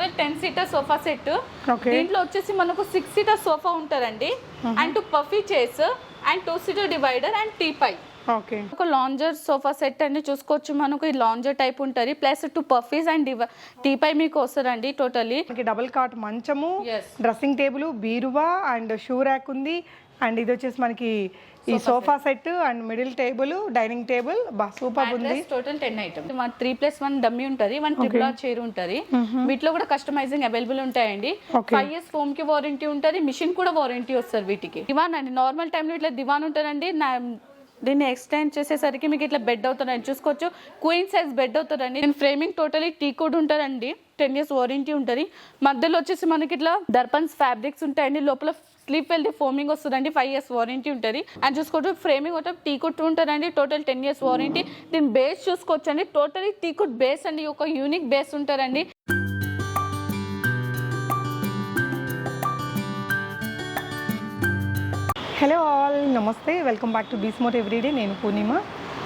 Total ten seater sofa set దీంట్లో వచ్చేసి మనకు సిక్స్ సీటర్ సోఫా ఉంటుందండి. And two puffy chairs and two seater divider and teapoy okay ఒక lounger sofa set అండి. చూసుకోవచ్చు మనకు ఈ లాంజర్ టైప్ ఉంటుంది. ప్లస్ టూ పఫీస్ అండ్ డివ టీ పై మీకు వస్తుందండి మనకి డబుల్ కాట్ మంచము. డ్రెస్సింగ్ టేబుల్ బీరువా అండ్ షూ ర్యాక్ ఉంది. అండ్ ఇది వచ్చేసి మనకి ఈ sofa set and middle table dining table. Super ఉంది. Total ten item three plus one dummy ఉంటుంది వన్ ట్రిపుల్ ఆర్ చైర్ ఉంటుంది. వీటిలో కూడా కస్టమైజింగ్ అవైలబుల్ ఉంటాయండి. ఫైవ్ ఇయర్స్ ఫోమ్కి వారంటీ ఉంటుంది మిషన్ కూడా వారంటీ వస్తుంది వీటికి. దివాన్ అండి నార్మల్ టైంలో ఇట్లా దివాన్ ఉంటుందండి దీన్ని ఎక్స్టెండ్ చేసేసరికి మీకు ఇట్లా బెడ్ అవుతుందండి. చూసుకోవచ్చు క్వీన్ సైజ్ బెడ్ అవుతుందండి. నేను ఫ్రేమింగ్ టోటలీ టీ కోడ్ ఉంటుందండి. టెన్ ఇయర్స్ వారంటీ ఉంటుంది. మధ్యలో వచ్చేసి మనకి ఇట్లా దర్పన్స్ ఫ్యాబ్రిక్స్ ఉంటాయండి. లోపల స్లీప్ వెల్ది ఫోమింగ్ వస్తుందండి ఫైవ్ ఇయర్స్ వారంటీ ఉంటుంది. అండ్ చూసుకోవచ్చు ఫ్రేమింగ్ ఒకటి టీ కుట్ ఉంటుందండి టోటల్ టెన్ ఇయర్స్ వారంటీ దీని బేస్ చూసుకోవచ్చండి టోటలీ టీ కుట్ బేస్ అండి ఒక యూనిక్ బేస్ ఉంటారండి హలో ఆల్ నమస్తే వెల్కమ్ బ్యాక్ టు బీస్మోట్ ఎవ్రీడే నేను పూర్ణిమ.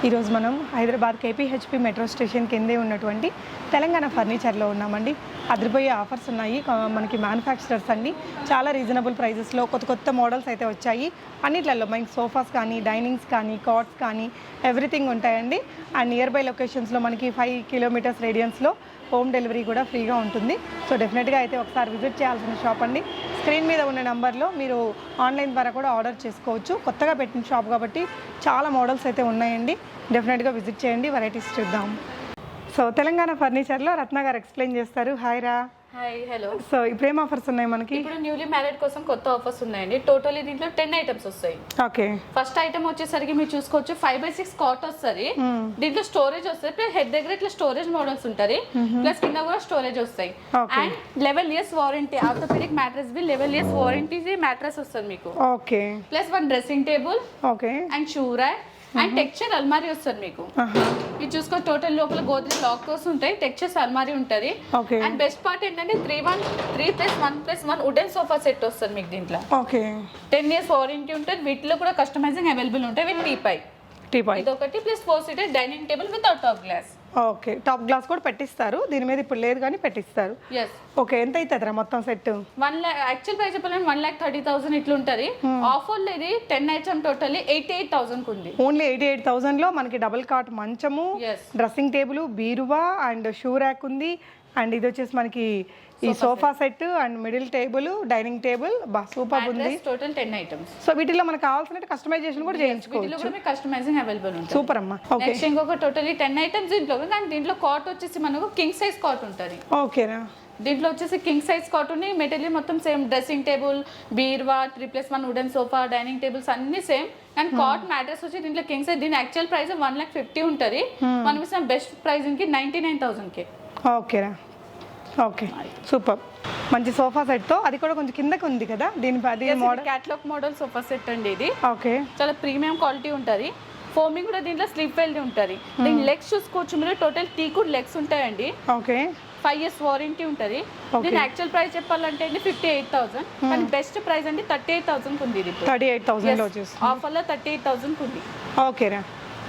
ఈరోజు మనం హైదరాబాద్ కేపీహెచ్పి మెట్రో స్టేషన్ కిందే ఉన్నటువంటి తెలంగాణ ఫర్నిచర్లో ఉన్నామండి. అదిరిపోయే ఆఫర్స్ ఉన్నాయి. మనకి మ్యానుఫ్యాక్చరర్స్ అండి చాలా రీజనబుల్ ప్రైజెస్లో కొత్త కొత్త మోడల్స్ అయితే వచ్చాయి. అన్నిట్లలో మనకి సోఫాస్ కానీ డైనింగ్స్ కానీ కాట్స్ కానీ ఎవ్రీథింగ్ ఉంటాయండి. అండ్ నియర్ బై లొకేషన్స్లో మనకి ఫైవ్ కిలోమీటర్స్ రేడియన్స్లో హోమ్ డెలివరీ కూడా ఫ్రీగా ఉంటుంది. సో డెఫినెట్గా అయితే ఒకసారి విజిట్ చేయాల్సిన షాప్ అండి. స్క్రీన్ మీద ఉన్న నెంబర్లో మీరు ఆన్లైన్ ద్వారా కూడా ఆర్డర్ చేసుకోవచ్చు. కొత్తగా పెట్టిన షాప్ కాబట్టి చాలా మోడల్స్ అయితే ఉన్నాయండి. డెఫినెట్గా విజిట్ చేయండి. వెరైటీస్ చూద్దాం. సో తెలంగాణ ఫర్నిచర్లో రత్న గారు ఎక్స్ప్లెయిన్ చేస్తారు. హాయ్ రా. Hi hello. సో ఇప్పుడు ఏం ఆఫర్స్ ఉన్నాయి మనకి? ఇప్పుడు న్యూలీ మ్యారేడ్ కోసం కొత్త ఆఫర్స్ ఉన్నాయండి. టోటలీ దీంట్లో టెన్ ఐటమ్స్ వస్తాయి. ఓకే ఫస్ట్ ఐటమ్ వచ్చేసరికి మీరు చూసుకోవచ్చు ఫైవ్ బై సిక్స్ కాట్ వస్తుంది. దీంట్లో స్టోరేజ్ వస్తుంది. ప్లస్ హెడ్ దగ్గర ఇట్లా స్టోరేజ్ మోడల్స్ ఉంటుంది. ప్లస్ కింద కూడా స్టోరేజ్ వస్తాయి. And level years warranty orthopaedic mattress B level years warranty mattress వస్తుంది మీకు. Okay plus one dressing table okay and shoe rack and texture అల్మారీ వస్తుంది మీకు. ఇది చూసుకో టోటల్ లోపల గోద్రెజ్ లాకర్స్ ఉంటాయి టెక్చర్స్ అల్మారీ ఉంటుంది. అండ్ బెస్ట్ పార్ట్ ఏంటంటే three one three plus one plus one wooden sofa set వస్తుంది మీకు దీంట్లో. ఓకే. టెన్ ఇయర్స్ వారంటీ ఉంటుంది వీటిలో కూడా కస్టమైజింగ్ అవైలబుల్ ఉంటాయి విత్ టీపై టీ పాయింట్ ఇది ఒకటి plus four seater dining table with top glass okay. Top glass కూడా పెట్టిస్తారు. దీని మీద ఇప్పుడు లేదు కానీ పెట్టిస్తారు. ఓకే. ఎంత అవుతుందిరా మొత్తం set? One lakh actual price చెప్పాలంటే వన్ ల్యాక్ థర్టీ థౌసండ్ ఇట్లా ఉంటుంది ఆఫర్లో ఇది ten item totally eighty eight thousand ఉంది. ఓన్లీ ఎయిటీ ఎయిట్ థౌసండ్లో మనకి డబుల్ కాట్ మంచము డ్రెస్సింగ్ టేబుల్ బీరువా అండ్ షూ ర్యాక్ ఉంది. అండ్ ఇది వచ్చేసి మనకి ఈ sofa set. And middle table dining table బా సూపర్ ఉంది. టోటల్ టెన్ ఐటమ్స్ సో వీటిలో మనకు కావాల్సిన కస్టమైజేషన్ కూడా చేయించుకోవచ్చు. కస్టమైజింగ్ అవైలబుల్ ఉంటుంది. సూపర్ అమ్మా. నెక్స్ట్ ఇంకొక టోటల్లీ టెన్ ఐటమ్స్ దీంట్లో. కానీ దీంట్లో కాట్ వచ్చేసి మనకు కింగ్ సైజ్ కాట్ ఉంటుంది. ఓకేనా? దీంట్లో వచ్చేసి కింగ్ సైజ్ కాట్ ఉంది మెటీరియల్ మొత్తం same dressing table బీర్వా three plus one wooden sofa dining tables అన్ని సేమ్ అండ్ కాట్ మ్యాట్రెస్ వచ్చి దీంట్లో కింగ్ సైజ్ దీని actual price one lakh fifty ఉంటుంది. మనం ఇచ్చిన బెస్ట్ ప్రైస్కి నైన్టీ నైన్ థౌసండ్కి. ఓకేనా ఓకే సూపర్. మంచి సోఫా సెట్తో అది కూడా కొంచెం కిందకి ఉంది కదా దీని అది model catalogue model sofa set అండి ఇది. ఓకే. చాలా ప్రీమియం క్వాలిటీ ఉంటుంది. ఫోమింగ్ కూడా దీంట్లో స్లిప్ వెల్ది ఉంటుంది. దీని లెగ్స్ చూసుకోవచ్చు మీరు టోటల్ టీ కూడా లెగ్స్ ఉంటాయండి. ఓకే. ఫైవ్ ఇయర్స్ వారంటీ ఉంటుంది. దీని యాక్చువల్ ప్రైస్ చెప్పాలంటే అండి ఫిఫ్టీ ఎయిట్ థౌసండ్ కానీ బెస్ట్ ప్రైస్ అంటే థర్టీ ఎయిట్ థౌసండ్ ఉంది ఇది థర్టీ ఎయిట్ వచ్చేసి ఆఫర్లో థర్టీ ఎయిట్ థౌసండ్ ఉంది ఓకేనా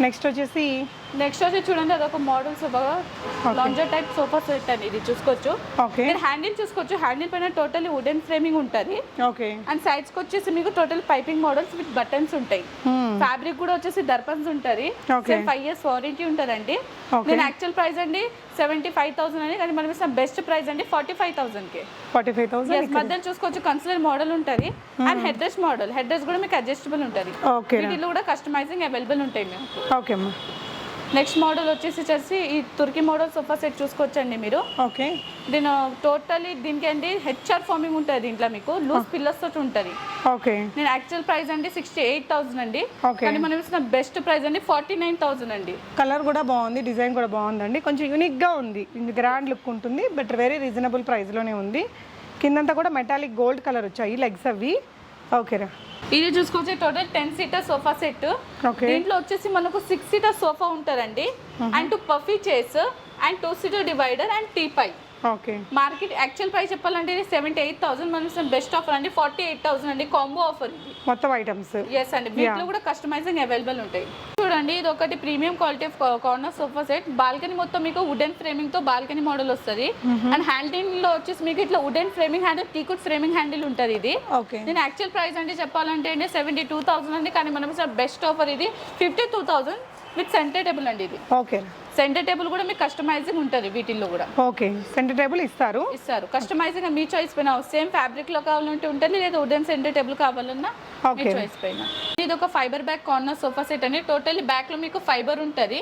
నెక్స్ట్ వచ్చేసి నెక్స్ట్ వచ్చి చూడండి అదొక model sofa lounger type sofa set అండి ఇది చూసుకోవచ్చు. మీరు హ్యాండిల్ చూసుకోవచ్చు. హ్యాండిల్ పైన టోటల్ వుడెన్ ఫ్రేమింగ్ ఉంటుంది. ఓకే అండ్ సైడ్స్కి వచ్చేసి మీకు total piping models with buttons ఉంటాయి. ఫ్యాబ్రిక్ కూడా వచ్చేసి దర్పన్స్ ఉంటుంది. ఫైవ్ ఇయర్స్ వారంటీ ఉంటుందండి. నేను యాక్చువల్ ప్రైస్ అండి సెవెంటీ ఫైవ్ థౌసండ్ అని కానీ మనం ఇస్తాం బెస్ట్ ప్రైస్ అండి ఫార్టీ ఫైవ్ థౌసండ్కి ఫార్టీ ఫైవ్ థౌసండ్ మధ్యలో చూసుకోవచ్చు కన్సిలర్ మోడల్ ఉంటుంది. And head dress model head dress కూడా మీకు అడ్జస్టబుల్ ఉంటుంది. వీటిలో కూడా కస్టమైజింగ్ అవైలబుల్ ఉంటాయి మీకు. ఓకే అమ్మా నెక్స్ట్ మోడల్ వచ్చేసి వచ్చేసి ఈ తుర్కీ మోడల్ సోఫా సెట్ చూసుకోవచ్చండి మీరు. ఓకే. దీని టోటలీ దీనికి అండి హెచ్ఆర్ ఫార్మింగ్ ఉంటుంది దీంట్లో మీకు. లూజ్ పిల్లర్స్ తోటి ఉంటుంది. ఓకే. నేను యాక్చువల్ ప్రైస్ అండి సిక్స్టీ ఎయిట్ థౌసండ్ అండి. Okay. కానీ మనం ఇస్తున్న బెస్ట్ ప్రైస్ అండి ఫార్టీ నైన్ థౌసండ్ అండి. కలర్ కూడా బాగుంది డిజైన్ కూడా బాగుందండి. కొంచెం యూనిక్గా ఉంది. ఇది గ్రాండ్ లుక్ ఉంటుంది బట్ వెరీ రీజనబుల్ ప్రైస్లోనే ఉంది. కిందంతా కూడా మెటాలిక్ గోల్డ్ కలర్ వచ్చాయి లెగ్స్ అవి. ఓకేరా ఇది చూసుకోవచ్చు total ten seater sofa set దీంట్లో వచ్చేసి మనకు సిక్స్ సీటర్ సోఫా ఉంటుందండి. And two puffy chairs and two seater divider and teapoy okay market actual price చెప్పాలంటే సెవెంటీ ఎయిట్ థౌసండ్ మనం బెస్ట్ ఆఫర్ అండి. ఫార్టీ ఎయిట్ థౌసండ్ అండి. కాంబో ఆఫర్ ఇది. మొత్తం ఐటమ్స్ ఎస్ అండి. వీటిలో కూడా కస్టమైజింగ్ అవైలబుల్ ఉంటాయి. చూడండి ఇది ఒకటి premium quality of corner sofa set balcony మొత్తం మీకు వుడెన్ ఫ్రేమింగ్తో బాల్కనీ మోడల్ వస్తుంది. అండ్ హ్యాండిల్లో వచ్చేసి మీకు ఇట్లా wooden framing handle teak wood framing handle ఉంటుంది ఇది. ఓకే. దీని యాక్చువల్ ప్రైస్ అంటే చెప్పాలంటే అండి సెవెంటీ టూ థౌసండ్ అండి. కానీ మనం బెస్ట్ ఆఫర్ ఇది fifty two thousand with centre table అండి ఇది. ఓకే. సెంటర్ టేబుల్ కూడా మీకు కస్టమైజింగ్ ఉంటుంది వీటిల్లో కూడా. ఓకే. సెంటర్ టేబుల్ ఇస్తారు. ఇస్తారు. కస్టమైజింగ్ మీ చాయిస్ పైన. సేమ్ ఫ్యాబ్రిక్లో కావాలంటే ఉంటుంది లేదా వుడెన్ సెంటర్ టేబుల్ కావాలన్నా మీ. చాయిస్ పైన. ఇది ఒక fibre back corner sofa set అండి. టోటల్లీ బ్యాక్లో మీకు ఫైబర్ ఉంటుంది.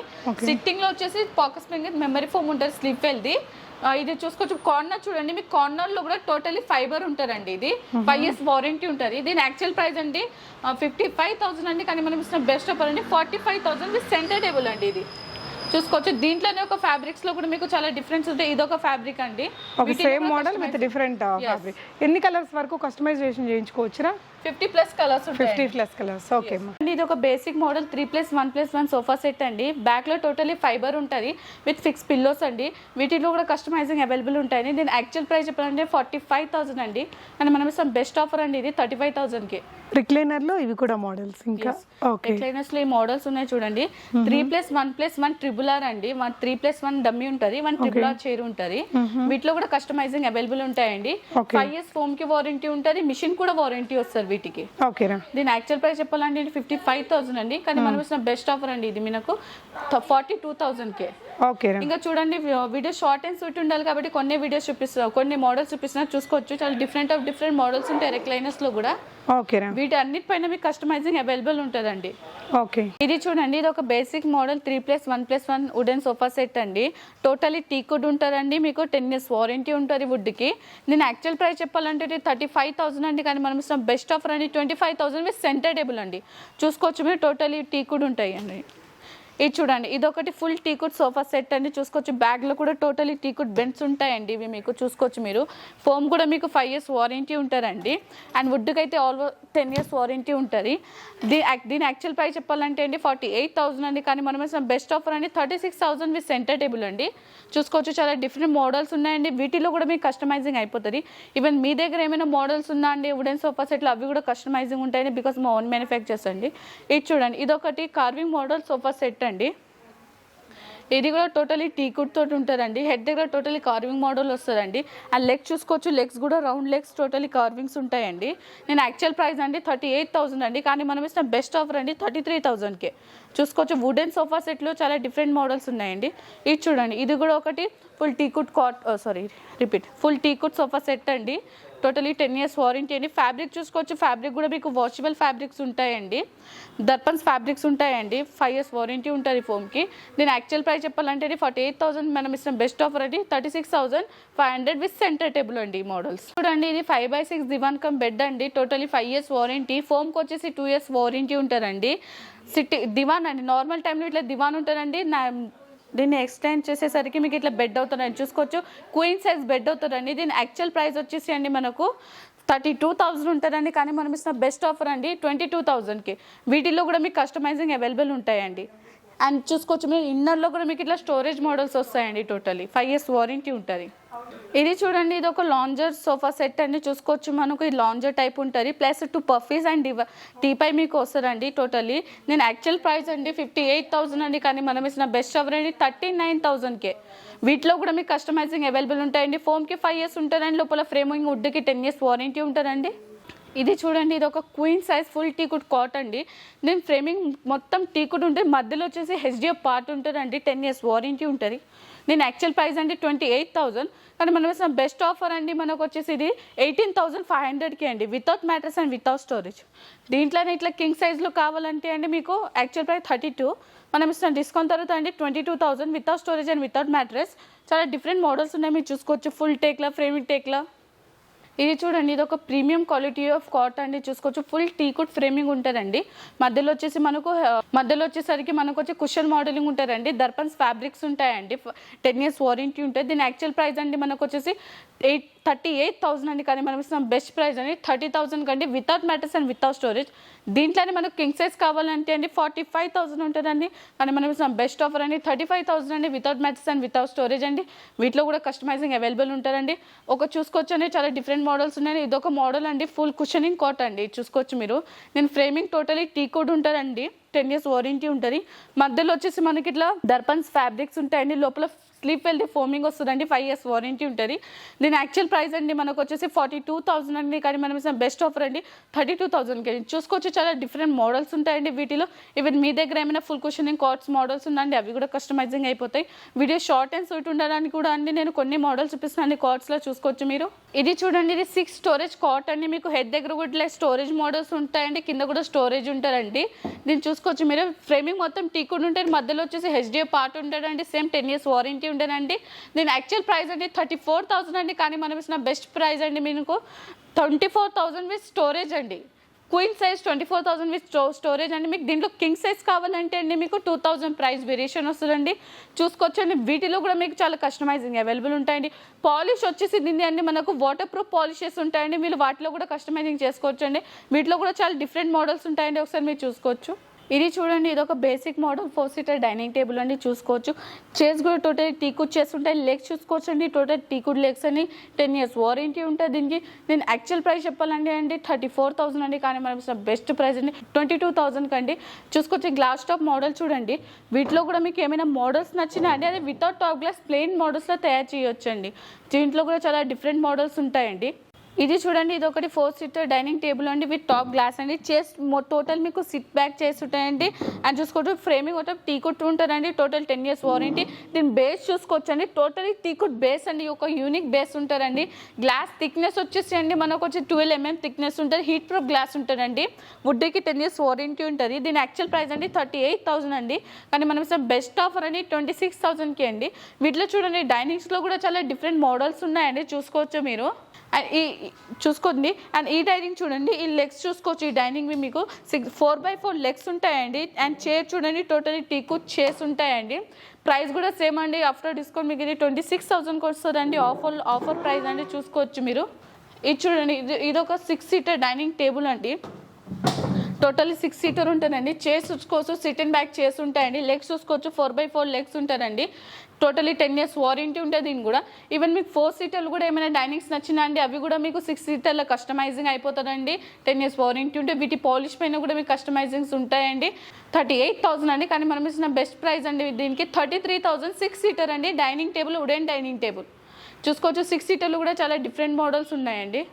సిట్టింగ్లో వచ్చేసి పాకెట్ స్ప్రింగ్ మెమరీ ఫోమ్ ఉంటుంది స్లీప్ వెల్ది ఇది చూసుకోవచ్చు. కార్నర్ చూడండి. మీకు కార్నర్లో కూడా టోటల్లీ ఫైబర్ ఉంటుందండి ఇది. ఫైవ్ ఇయర్స్ వారంటీ ఉంటుంది. దీని యాక్చువల్ ప్రైస్ అండి ఫిఫ్టీ ఫైవ్ థౌసండ్ అండి. కానీ మనం ఇస్తున్న బెస్ట్ ఆఫర్ అండి forty five thousand with centre table అండి ఇది. చూసుకోవచ్చు. దీంట్లోనే ఒక ఫ్యాబ్రిక్స్లో కూడా మీకు చాలా డిఫరెన్స్ ఉంటాయి ఇది ఒక ఫ్యాబ్రిక్ అండి. Same model with different fabric ఎన్ని కలర్స్ వరకు customisation చేయించుకోవచ్చురా? Fifty plus colours fifty plus colours. Okay ఇది ఒక basic model three plus one plus one sofa set అండి. బ్యాక్లో టోటలీ ఫైబర్ ఉంటుంది విత్ ఫిక్స్ పిల్లోస్ అండి. వీటిలో కూడా కస్టమైజింగ్ అవైలబుల్ ఉంటాయి దీని యాక్చువల్ ప్రైస్ చెప్పాలంటే ఫార్టీ ఫైవ్ థౌసండ్ అండి. అండ్ మనం ఇస్తాం బెస్ట్ ఆఫర్ అండి ఇది థర్టీ ఫైవ్ థౌసండ్కి రిక్లైనర్లో ఇవి కూడా మోడల్స్ ఇంకా? ఓకే. ఎట్లయినస్లో ఈ మోడల్స్ ఉన్నాయి చూడండి. Three plus one plus one triple R అండి. One three plus one dummy ఉంటుంది. వన్ ట్రిబుల్ ఆర్ చైర్ ఉంటుంది. వీటిలో కూడా కస్టమైజింగ్ అవైలబుల్ ఉంటాయండి. ఫైవ్ ఇయర్స్ ఫోమ్కి వారంటీ ఉంటుంది. మిషన్ కూడా వారంటీ వస్తుంది. వీటికి. ఓకేరా. దీని యాక్చువల్ ప్రైస్ చెప్పాలంటే ఫిఫ్టీ ఫైవ్ థౌసండ్ అండి. కానీ మనం ఇస్తున్న బెస్ట్ ఆఫర్ అండి ఇది మనకు. Forty two K. ఓకేరా ఇంకా చూడండి వీడియో షార్ట్ అండ్ స్వీట్ ఉండాలి కాబట్టి కొన్ని వీడియోస్ చూపిస్తున్నా కొన్ని మోడల్స్ చూపిస్తున్నా చూసుకోవచ్చు. చాలా డిఫరెంట్ ఆఫ్ డిఫరెంట్ మోడల్స్ ఉంటాయి రెక్లైనర్స్లో కూడా. ఓకేరా వీటి అన్నిటిపైన మీకు కస్టమైజింగ్ అవైలబుల్ ఉంటుందండి. ఓకే. ఇది చూడండి ఇది ఒక basic model three plus one plus one wooden sofa set అండి. టోటలీ టీకుడ్ ఉంటుందండి మీకు టెన్ ఇయర్స్ వారంటీ ఉంటుంది వుడ్కి నేను యాక్చువల్ ప్రైస్ చెప్పాలంటే థర్టీ ఫైవ్ థౌసండ్ అండి. కానీ మనం ఇస్తాం బెస్ట్ ఆఫర్ అండి. Twenty five thousand with centre table అండి. చూసుకోవచ్చు మీరు. టోటలీ టీకుడ్ ఉంటాయి అండి. ఇది చూడండి ఇది ఒకటి ఫుల్ టీకుట్ సోఫా సెట్ అండి. చూసుకోవచ్చు బ్యాగ్లో కూడా టోటలీ టీకుడ్ బెండ్స్ ఉంటాయండి ఇవి మీకు. చూసుకోవచ్చు మీరు. ఫోమ్ కూడా మీకు ఫైవ్ ఇయర్స్ వారంటీ ఉంటారండి అండ్ వుడ్కి అయితే ఆల్ టెన్ ఇయర్స్ వారంటీ ఉంటుంది. దీ దీని యాక్చువల్ ప్రైస్ చెప్పాలంటే అండి ఫార్టీ ఎయిట్ థౌసండ్ అండి. కానీ మనం వేసిన బెస్ట్ ఆఫర్ అండి thirty six thousand with centre table అండి. చూసుకోవచ్చు చాలా డిఫరెంట్ మోడల్స్ ఉన్నాయండి. వీటిలో కూడా మీకు కస్టమైజింగ్ అయిపోతుంది. ఈవెన్ మీ దగ్గర ఏమైనా మోడల్స్ ఉన్నా అండి వుడెన్ సోఫా సెట్లు అవి కూడా కస్టమైజింగ్ ఉంటాయండి బికాస్ మా ఓన్ మ్యానుఫ్యాక్చర్స్ అండి. ఇది చూడండి ఇది ఒకటి కార్వింగ్ మోడల్ సోఫా సెట్ అండి. ఇది కూడా టోటలీ టీకుడ్ తోటి ఉంటుందండి. హెడ్ దగ్గర టోటలీ కార్వింగ్ మోడల్ వస్తుందండి. అండ్ లెగ్స్ చూసుకోవచ్చు లెగ్స్ కూడా రౌండ్ లెగ్స్ టోటలీ కార్వింగ్స్ ఉంటాయండి. నేను యాక్చువల్ ప్రైస్ అండి థర్టీ ఎయిట్ థౌసండ్ అండి. కానీ మనం ఇస్తున్న బెస్ట్ ఆఫర్ అండి థర్టీ త్రీ థౌసండ్కే చూసుకోవచ్చు వుడెన్ సోఫా సెట్లో చాలా డిఫరెంట్ మోడల్స్ ఉన్నాయండి. ఇది చూడండి. ఇది కూడా ఒకటి full teak wood cot sorry repeat full teak wood sofa set అండి. టోటలీ టెన్ ఇయర్స్ వారంటీ అండి. ఫ్యాబ్రిక్ చూసుకోవచ్చు. ఫ్యాబ్రిక్ కూడా మీకు వాషబుల్ ఫ్యాబ్రిక్స్ ఉంటాయండి. దర్పన్స్ ఫ్యాబ్రిక్స్ ఉంటాయండి. ఫైవ్ ఇయర్స్ వారంటీ ఉంటుంది ఫోమ్కి. దీని యాక్చువల్ ప్రైస్ చెప్పాలంటే ఫార్టీ ఎయిట్ థౌసండ్ మనం ఇస్తున్న బెస్ట్ ఆఫర్ అండి. Thirty six thousand five hundred with centre table అండి ఈ మోడల్స్ చూడండి ఇది five by six divan cum bed అండి. టోటలీ ఫైవ్ ఇయర్స్ వారంటీ ఫోమ్కి వచ్చేసి టూ ఇయర్స్ వారంటీ ఉంటుందండి. సిటీ దివాన్ అండి. నార్మల్ టైంలో ఇట్లా దివాన్ ఉంటుందండి. నా దీన్ని ఎక్స్టెండ్ చేసేసరికి మీకు ఇట్లా బెడ్ అవుతుందని చూసుకోవచ్చు. క్వీన్ సైజ్ బెడ్ అవుతుందండి. దీని యాక్చువల్ ప్రైస్ వచ్చేసి అండి మనకు థర్టీ టూ థౌజండ్ ఉంటుందండి. కానీ మనం ఇస్తున్న బెస్ట్ ఆఫర్ అండి ట్వంటీ టూ థౌజండ్కి వీటిల్లో కూడా మీకు కస్టమైజింగ్ అవైలబుల్ ఉంటాయండి. అండ్ చూసుకోవచ్చు మీరు ఇన్నర్లో కూడా మీకు ఇట్లా స్టోరేజ్ మోడల్స్ వస్తాయండి టోటలీ ఫైవ్ ఇయర్స్ వారంటీ ఉంటుంది. ఇది చూడండి ఇది ఒక లాంజర్ సోఫా సెట్ అండి. చూసుకోవచ్చు మనకు ఈ లాంజర్ టైప్ ఉంటుంది. Plus two puffies and teapoy మీకు వస్తుందండి టోటలీ. నేను యాక్చువల్ ప్రైస్ అండి ఫిఫ్టీ ఎయిట్ థౌసండ్ అండి కానీ మనం ఇచ్చిన బెస్ట్ ఆఫర్ అండి థర్టీ నైన్ థౌసండ్కే వీటిలో కూడా మీకు కస్టమైజింగ్ అవైలబుల్ ఉంటాయండి. ఫోమ్కి ఫైవ్ ఇయర్స్ ఉంటుందండి లోపల ఫ్రేమింగ్ వుడ్కి టెన్ ఇయర్స్ వారంటీ ఉంటుందండి. ఇది చూడండి ఇది ఒక queen size full teak wood cot అండి. దీని ఫ్రేమింగ్ మొత్తం టీకుడ్ ఉంటుంది. మధ్యలో వచ్చేసి హెచ్డిఎఫ్ పార్ట్ ఉంటుందండి. టెన్ ఇయర్స్ వారంటీ ఉంటుంది. నేను యాక్చువల్ ప్రైస్ అంటే ట్వంటీ ఎయిట్ థౌసండ్ కానీ మనం వేసిన బెస్ట్ ఆఫర్ అండి మనకు వచ్చేసి ఇది ఎయిటీన్ థౌసండ్ ఫైవ్ హండ్రెడ్కి అండి. Without mattress and without storage దీంట్లోనే ఇట్లా కింగ్ సైజ్లో కావాలంటే అండి మీకు యాక్చువల్ ప్రైస్ థర్టీ టూ మనం ఇస్తున్న డిస్కౌంట్ తర్వాత అండి twenty two thousand without storage and without mattress చాలా డిఫరెంట్ మోడల్స్ ఉన్నాయి. మీరు చూసుకోవచ్చు. ఫుల్ టేక్లా ఫ్రేమింగ్ టేక్లా ఇది చూడండి ఇది ఒక ప్రీమియం క్వాలిటీ ఆఫ్ కాట్ అండి. చూసుకోవచ్చు ఫుల్ టీకుడ్ ఫ్రేమింగ్ ఉంటుందండి. మధ్యలో వచ్చేసి మనకు మధ్యలో వచ్చేసరికి మనకు వచ్చి కుషన్ మోడలింగ్ ఉంటుందండి. దర్పన్స్ ఫ్యాబ్రిక్స్ ఉంటాయండి. టెన్ ఇయర్స్ వారంటీ ఉంటుంది. దీని యాక్చువల్ ప్రైస్ అండి మనకు వచ్చేసి ఎయిట్ థర్టీ ఎయిట్ థౌసండ్ అండి కానీ మనం ఇస్తున్నాం బెస్ట్ ప్రైస్ అండి. థర్టీ థౌసండ్ కండి without mattress and without storage. దీంట్లోనే మనకు కింగ్ సైజ్ కావాలంటే అండి ఫార్టీ ఫైవ్ థౌసండ్ ఉంటుందండి. కానీ మనం ఇస్తున్నాం బెస్ట్ ఆఫర్ అండి థర్టీ ఫైవ్ థౌసండ్ అండి without mattress and without storage అండి. వీటిలో కూడా కస్టమైజింగ్ అవైలబుల్ ఉంటారండి ఒక చూసుకోవచ్చండి చాలా డిఫరెంట్ మోడల్స్ ఉన్నాయి. ఇది ఒక మోడల్ అండి ఫుల్ కుషనింగ్ కాట్ అండి. చూసుకోవచ్చు మీరు. నేను ఫ్రేమింగ్ టోటలీ టీ కోడ్ ఉంటారండి టెన్ ఇయర్స్ వారంటీ ఉంటుంది. మధ్యలో వచ్చేసి మనకి ఇట్లా దర్పన్స్ ఫ్యాబ్రిక్స్ ఉంటాయండి. లోపల స్లీప్ వెల్ది ఫోమింగ్ వస్తుందండి ఫైవ్ ఇయర్స్ వారంటీ ఉంటుంది. దీని యాక్చువల్ ప్రైస్ అండి మనకు వచ్చేసి ఫార్టీ టూ థౌసండ్ అండి కానీ మనం ఇస్తాం బెస్ట్ ఆఫర్ అండి థర్టీ టూ థౌసండ్కి చూసుకోవచ్చు చాలా డిఫరెంట్ మోడల్స్ ఉంటాయండి వీటిలో. ఈవెన్ మీ దగ్గర ఏమైనా ఫుల్ క్వశ్చనింగ్ కార్డ్స్ మోడల్స్ ఉందండి అవి కూడా కస్టమైజింగ్ అయిపోతాయి. వీడియో షార్ట్ అండ్ స్వీట్ ఉండడానికి కూడా అండి నేను కొన్ని మోడల్స్ చూపిస్తున్నాను కార్డ్స్లో చూసుకోవచ్చు మీరు. ఇది చూడండి ఇది సిక్స్ స్టోరేజ్ కార్ట్ అండి మీకు హెడ్ దగ్గర కూడా స్టోరేజ్ మోడల్స్ ఉంటాయండి కింద కూడా స్టోరేజ్ ఉంటారండి. దీన్ని చూసుకోవచ్చు మీరు. ఫ్రేమింగ్ మొత్తం టీ కూడా ఉంటుంది మధ్యలో వచ్చేసి హెచ్డిఏ పార్ట్ ఉంటాడండి సేమ్ టెన్ ఇయర్స్ వారంటీ ఉండేనండి. దీని యాక్చువల్ ప్రైస్ అండి థర్టీ ఫోర్ థౌసండ్ అండి. కానీ మనం ఇచ్చిన బెస్ట్ ప్రైస్ అండి మీకు twenty four thousand with storage అండి. Queen size twenty four thousand with sto storage అండి. మీకు దీంట్లో కింగ్ సైజ్ కావాలంటే అండి మీకు టూ థౌసండ్ ప్రైస్ వేరియేషన్ వస్తుందండి. చూసుకోవచ్చు అండి వీటిలో కూడా మీకు చాలా కస్టమైజింగ్ అవైలబుల్ ఉంటాయండి. పాలిష్ వచ్చేసి దీన్ని అండి. మనకు వాటర్ ప్రూఫ్ పాలిషెస్ ఉంటాయండి. మీరు వాటిలో కూడా కస్టమైజింగ్ చేసుకోవచ్చు అండి వీటిలో కూడా చాలా డిఫరెంట్ మోడల్స్ ఉంటాయండి. ఒకసారి మీరు చూసుకోవచ్చు. ఇది చూడండి ఇది ఒక basic model four seater dining table అండి. చూసుకోవచ్చు. చైర్స్ కూడా టోటల్ టీకుడ్ చైర్స్ ఉంటాయి. లెగ్స్ చూసుకోవచ్చు అండి టోటల్ టీకుడ్ లెగ్స్ అని టెన్ ఇయర్స్ వారంటీ ఉంటుంది దీనికి. నేను యాక్చువల్ ప్రైస్ చెప్పాలండి అండి. థర్టీ ఫోర్ థౌసండ్ అండి. కానీ మనం బెస్ట్ ప్రైస్ అండి. ట్వంటీ టూ థౌసండ్కి అండి చూసుకోవచ్చు గ్లాస్ టాప్ మోడల్ చూడండి. వీటిలో కూడా మీకు ఏమైనా మోడల్స్ నచ్చినా అండి. అది వితౌట్ టాప్ గ్లాస్ ప్లెయిన్ మోడల్స్లో తయారు చేయొచ్చండి. దీంట్లో కూడా చాలా డిఫరెంట్ మోడల్స్ ఉంటాయండి. ఇది చూడండి ఇది ఒకటి ఫోర్ సీటర్ డైనింగ్ టేబుల్ అండి విత్ టాప్ గ్లాస్ అండి. చేస్ టోటల్ మీకు సిట్ బ్యాక్ చేసి ఉంటాయండి. అండ్ చూసుకోవచ్చు ఫ్రేమింగ్ మొత్తం టీ కుట్ ఉంటుందండి. టోటల్ టెన్ ఇయర్స్ వారంటీ దీని బేస్ చూసుకోవచ్చు అండి టోటలీ టీ కుట్ బేస్ అండి. ఒక యూనిక్ బేస్ ఉంటారండి గ్లాస్ థిక్నెస్ వచ్చేసి అండి మనకు వచ్చి ట్వెల్వ్ ఎంఎం థిక్నెస్ ఉంటుంది. హీట్ ప్రూఫ్ గ్లాస్ ఉంటుందండి వుడ్కి టెన్ ఇయర్స్ వారంటీ ఉంటుంది. దీని యాక్చువల్ ప్రైస్ అండి థర్టీ ఎయిట్ థౌసండ్ అండి. కానీ మనం ఇస్తాం బెస్ట్ ఆఫర్ అండి ట్వంటీ సిక్స్ థౌసండ్కి అండి. వీటిలో చూడండి డైనింగ్స్లో కూడా చాలా డిఫరెంట్ మోడల్స్ ఉన్నాయండి. చూసుకోవచ్చు మీరు. అండ్ ఈ చూసుకోండి. అండ్ ఈ డైనింగ్ చూడండి. ఈ లెగ్స్ చూసుకోవచ్చు. ఈ డైనింగ్ మీకు six four by four legs ఉంటాయండి. అండ్ చైర్ చూడండి. టోటలీ టీకు చైర్స్ ఉంటాయండి. ప్రైస్ కూడా సేమ్ అండి. ఆఫ్టర్ డిస్కౌంట్ మీకు ఇది ట్వంటీ సిక్స్ థౌసండ్కి వస్తుందండి ఆఫర్ ఆఫర్ ప్రైస్ అండి. చూసుకోవచ్చు మీరు. ఇది చూడండి. ఇది ఇది ఒక సిక్స్ సీటర్ డైనింగ్ టేబుల్ అండి. టోటల్లీ సిక్స్ సీటర్ ఉంటుందండి. చైర్స్ చూసుకోవచ్చు సిట్ అండ్ బ్యాక్ చైర్స్ ఉంటాయండి. లెగ్స్ చూసుకోవచ్చు ఫోర్ బై ఫోర్ లెగ్స్ ఉంటారండి. టోటలీ టెన్ ఇయర్స్ వారంటీ ఉంటుంది దీని కూడా. ఈవెన్ మీకు ఫోర్ సీటర్లు కూడా ఏమైనా డైనింగ్స్ నచ్చినా అండి అవి కూడా మీకు సిక్స్ సీటర్లో కస్టమైజింగ్ అయిపోతుందండి. టెన్ ఇయర్స్ వారంటీ ఉంటే వీటి పాలిష్ పైన కూడా మీకు కస్టమైజింగ్స్ ఉంటాయండి. థర్టీ ఎయిట్ థౌసండ్ అండి. కానీ మనం ఇచ్చిన బెస్ట్ ప్రైస్ అండి దీనికి. Thirty three thousand six seater అండి. Dining table wooden dining table చూసుకోవచ్చు సిక్స్ సీటర్లు కూడా చాలా డిఫరెంట్ మోడల్స్ ఉన్నాయండి.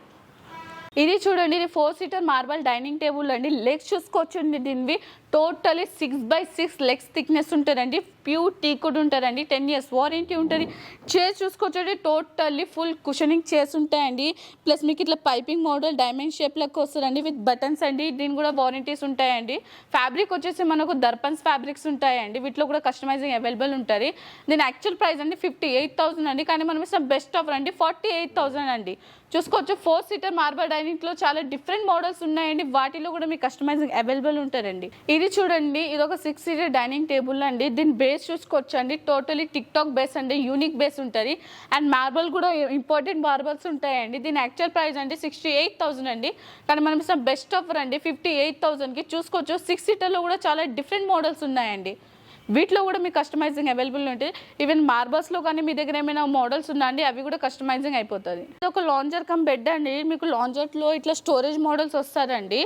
ఇది చూడండి ఇది four seater marble dining table అండి. లెగ్స్ చూసుకోవచ్చు దీనివి. Totally six by six legs thickness ఉంటుందండి. ప్యూర్ టీ కూడా ఉంటారండి టెన్ ఇయర్స్ వారంటీ ఉంటుంది. చైర్స్ చూసుకోవచ్చు టోటల్లీ ఫుల్ కుషనింగ్ చైర్స్ ఉంటాయండి. ప్లస్ మీకు ఇట్లా పైపింగ్ మోడల్ డైమండ్ షేప్లోకి వస్తుందండి. విత్ బటన్స్ అండి. దీని కూడా వారంటీస్ ఉంటాయండి. ఫ్యాబ్రిక్ వచ్చేసి మనకు దర్పన్స్ ఫ్యాబ్రిక్స్ ఉంటాయండి. వీటిలో కూడా కస్టమైజింగ్ అవైలబుల్ ఉంటుంది. దీని యాక్చువల్ ప్రైస్ అండి ఫిఫ్టీ ఎయిట్ థౌసండ్ అండి. కానీ మనం ఇస్తున్న బెస్ట్ ఆఫర్ అండి. ఫార్టీ ఎయిట్ థౌసండ్ అండి. చూసుకోవచ్చు. ఫోర్ సీటర్ మార్బల్ డైనింగ్లో చాలా డిఫరెంట్ మోడల్స్ ఉన్నాయండి. వాటిలో కూడా మీకు కస్టమైజింగ్ అవైలబుల్ ఉంటుందండి. ఇది ఇది చూడండి ఇది ఒక సిక్స్ సీటర్ డైనింగ్ టేబుల్ అండి. దీని బేస్ చూసుకోవచ్చు అండి టోటలీ టిక్ టాక్ బేస్ అండి యూనిక్ బేస్ ఉంటుంది. అండ్ మార్బల్ కూడా ఇంపార్టెంట్ మార్బల్స్ ఉంటాయండి. దీని యాక్చువల్ ప్రైస్ అండి సిక్స్టీ ఎయిట్ థౌసండ్ అండి. కానీ మనం ఇస్తున్న బెస్ట్ ఆఫర్ అండి ఫిఫ్టీ ఎయిట్ థౌసండ్కి చూసుకోవచ్చు. సిక్స్ సీటర్లో కూడా చాలా డిఫరెంట్ మోడల్స్ ఉన్నాయండి. వీటిలో కూడా మీకు కస్టమైజింగ్ అవైలబుల్ ఉంటాయి ఈవెన్ మార్బల్స్లో కానీ మీ దగ్గర ఏమైనా మోడల్స్ ఉన్నాయండి అవి కూడా కస్టమైజింగ్ అయిపోతుంది. ఇది ఒక లాంజర్ కమ్ బెడ్ అండి. మీకు లాంజర్లో ఇట్లా స్టోరేజ్ మోడల్స్ వస్తారండి.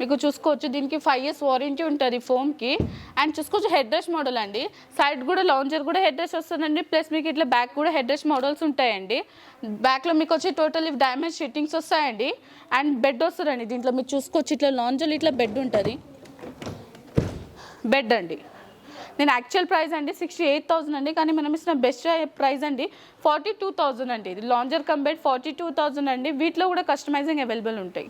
మీకు చూసుకోవచ్చు దీనికి ఫైవ్ ఇయర్స్ వారంటీ ఉంటుంది ఫోమ్కి అండ్ చూసుకోవచ్చు హెడ్ రెస్ట్ మోడల్ అండి. సైడ్ కూడా లాంజర్ కూడా హెడ్ రెస్ట్ వస్తుందండి. ప్లస్ మీకు ఇట్లా బ్యాక్ కూడా హెడ్ రెస్ట్ మోడల్స్ ఉంటాయండి బ్యాక్లో మీకు వచ్చి టోటల్ డ్యామేజ్ షిట్టింగ్స్ వస్తాయండి. అండ్ బెడ్ వస్తుందండి దీంట్లో. మీరు చూసుకోవచ్చు ఇట్లా లాంజర్ ఇట్లా బెడ్ ఉంటుంది. బెడ్ అండి. నేను యాక్చువల్ ప్రైస్ అండి సిక్స్టీ ఎయిట్ థౌసండ్ అండి కానీ మనం ఇచ్చిన బెస్ట్ ప్రైస్ అండి ఫార్టీ టూ థౌసండ్ అండి. ఇది lounger combined forty two thousand అండి. వీటిలో కూడా కస్టమైజింగ్ అవైలబుల్ ఉంటాయి.